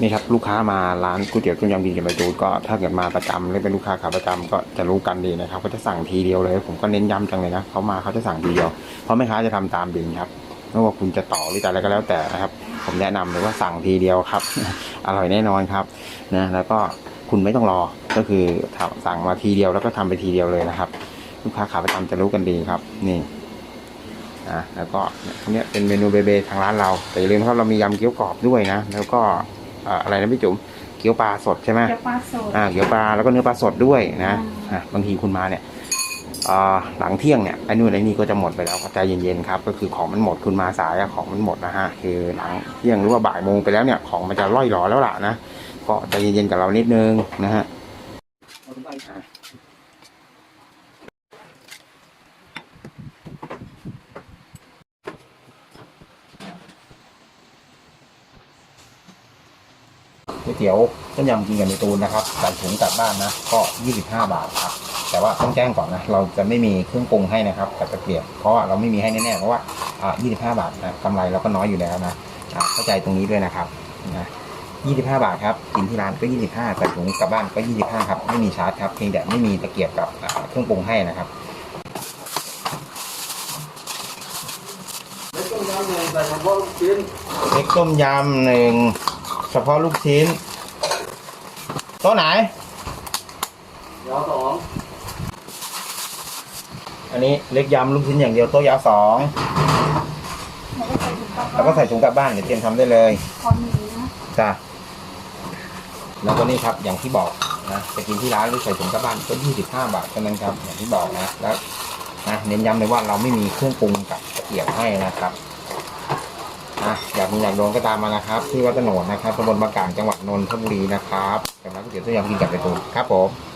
นี่ครับลูกค้ามาร้านก๋วยเตี๋ยวต้มยำกินกับใบตูดก็ถ้าเกิดมาประจำหรือเป็นลูกค้าขาประจำก็จะรู้กันดีนะครับเขาจะสั่งทีเดียวเลย ผมก็เน้นย้ำจังเลยนะเขามาเขาจะสั่งทีเดียวเพราะแม่ค้าจะทำตามบิลครับไม่ว่าคุณจะต่อหรือจะอะไรก็แล้วแต่นะครับ ผมแนะนำเลยว่าสั่งทีเดียวครับ อร่อยแน่นอนครับนะแล้วก็คุณไม่ต้องรอก็คือสั่งมาทีเดียวแล้วก็ทำไปทีเดียวเลยนะครับ ลูกค้าขาประจำจะรู้กันดีครับ นี่นะแล้วก็เนี่ยพวกเนี้ยเป็นเมนูเบเบทางร้านเราแต่อย่าลืมนะครับเรามียำเกี๊ยวกรอบด้วยนะ แล้วก็ อ่ออะไรนะพี่จุ๋มเกี๊ยวปลาสดใช่ไหมเกี๊ยวปลาสดอ่าเกี๊ยวปลาแล้วก็เนื้อปลาสดด้วยนะอะบางทีคุณมาเนี่ยอ่าหลังเที่ยงเนี่ยไอ้นู่นไอ้นี่ก็จะหมดไปแล้วใจเย็นๆครับก็คือของมันหมดคุณมาสายอะของมันหมดนะฮะคือหลังเที่ยงหรือว่าบ่ายโมงไปแล้วเนี่ยของมันจะร่อยหรอแล้วล่ะนะก็ใจเย็นๆกับเรานิดนึงนะฮะ วยเตี๋ยวต้มยำกินกับในตูนนะครับใส่ถุงกลับบ้านนะก็ 25 บาทครับแต่ว่าต้องแจ้งก่อนนะเราจะไม่มีเครื่องปรุงให้นะครับกับตะเกียบเพราะว่าเราไม่มีให้แน่ๆเพราะว่าอ่า25 บาทนะกำไรเราก็น้อยอยู่แล้วนะอ่าเข้าใจตรงนี้ด้วยนะครับนะ25 บาทครับกินที่ร้านก็ 25ใส่ถุงกลับบ้านก็ 25ครับไม่มีชาร์จครับเพียงแต่ไม่มีตะเกียบกับอ่าเครื่องปรุงให้นะครับไม่ต้องย้ำเลยใส่เฉพาะลูกชิ้นเล็กต้มยำหนึ่ง เฉพาะลูกชิ้น โต๊ะไหน ยาวสองอันนี้เล็กยำลูกชิ้นอย่างเดียวโต๊ะยาวสองแล้วก็ใส่ถุงกลับแล้วก็ใส่ถุงกลับบ้านเดี๋ยวเตรียมทำได้เลยขอหมีนะจ้ะแล้วก็นี่ครับอย่างที่บอกนะจะกินที่ร้านหรือใส่ถุงกลับบ้านก็ยี่สิบห้าบาทเท่านั้นครับอย่างที่บอกนะแล้วนะเน้นย้ำเลยว่าเราไม่มีเครื่องปรุงกับตะเกียบให้นะครับ นะอยากมีอยากโดนก็ตามมานะครับ ที่วัดตโนดนะครับตำบลบางกลางจังหวัดนนทบุรีนะครับสำหรับก๋วยเตี๋ยวต้มยำกินกับไปตูนครับผม